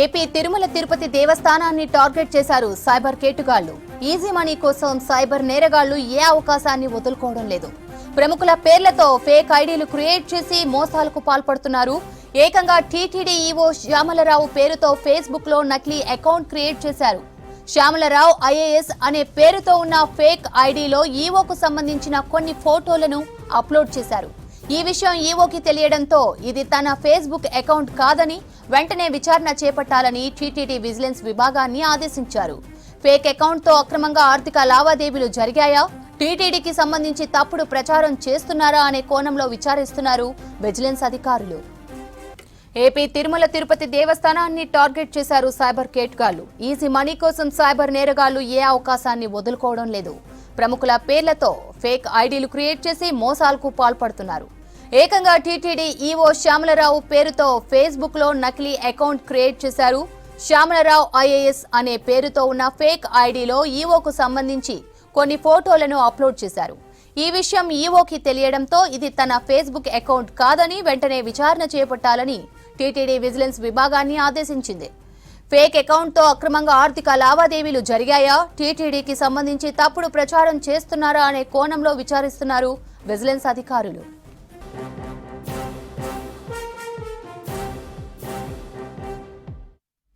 AP Tirumala Tirupati దేవస్థానాన్ని target చేశారు cyber కేటుగాళ్ళు ఈజీ మనీ కోసం సైబర్ నేరగాళ్ళు ఏ అవకాశాన్ని వదులుకోవడం లేదు. ప్రముఖుల పేర్లతో ఫేక్ ఐడీలు క్రియేట్ చేసి మోసాలకు పాల్పడుతున్నారు. ఏకంగా టీటీడీ ఈవో శ్యామలరావు పేరుతో ఫేస్బుక్లో నకిలీ అకౌంట్ క్రియేట్ చేశారు. శ్యామలరావు ఐఏఎస్ అనే పేరుతో ఉన్న ఫేక్ ఐడీలో ఈవోకు సంబంధించిన కొన్ని ఫోటోలను అప్లోడ్ చేశారు. ఈ విషయం ఈవోకి తెలియడంతో ఇది తన ఫేస్బుక్ అకౌంట్ కాదని వెంటనే విచారణ చేపట్టాలని టీటీడీ విజిలెన్స్ విభాగాన్ని ఆదేశించారు. ఫేక్ అకౌంట్తో అక్రమంగా ఆర్థిక లావాదేవీలు జరిగాయా? టీటీడీకి సంబంధించి తప్పుడు ప్రచారం చేస్తున్నారా అనే కోణంలో విచారిస్తున్నారు విజిలెన్స్ అధికారులు. ఏపీ తిరుమల తిరుపతి దేవస్థానాన్ని టార్గెట్ చేశారు సైబర్ కేట్గాళ్ళు ఈజీ మనీ కోసం సైబర్ నేరగాళ్ళు ఏ అవకాశాన్ని వదులుకోవడం లేదు. ప్రముఖుల పేర్లతో ఫేక్ ఐడీలు క్రియేట్ చేసి మోసాలకు పాల్పడుతున్నారు. ఏకంగా టీటీడీ ఈవో శ్యామలరావు పేరుతో ఫేస్బుక్లో నకిలీ అకౌంట్ క్రియేట్ చేశారు. శ్యామలరావు ఐఏఎస్ అనే పేరుతో ఉన్న ఫేక్ ఐడీలో ఈవోకు సంబంధించి కొన్ని ఫోటోలను అప్లోడ్ చేశారు. ఈ విషయం ఈవోకి తెలియడంతో ఇది తన ఫేస్బుక్ అకౌంట్ కాదని వెంటనే విచారణ చేపట్టాలని టీటీడీ విజిలెన్స్ విభాగాన్ని ఆదేశించింది. ఫేక్ అకౌంట్తో అక్రమంగా ఆర్థిక లావాదేవీలు జరిగాయా? టీటీడీకి సంబంధించి తప్పుడు ప్రచారం చేస్తున్నారా అనే కోణంలో విచారిస్తున్నారు విజిలెన్స్ అధికారులు.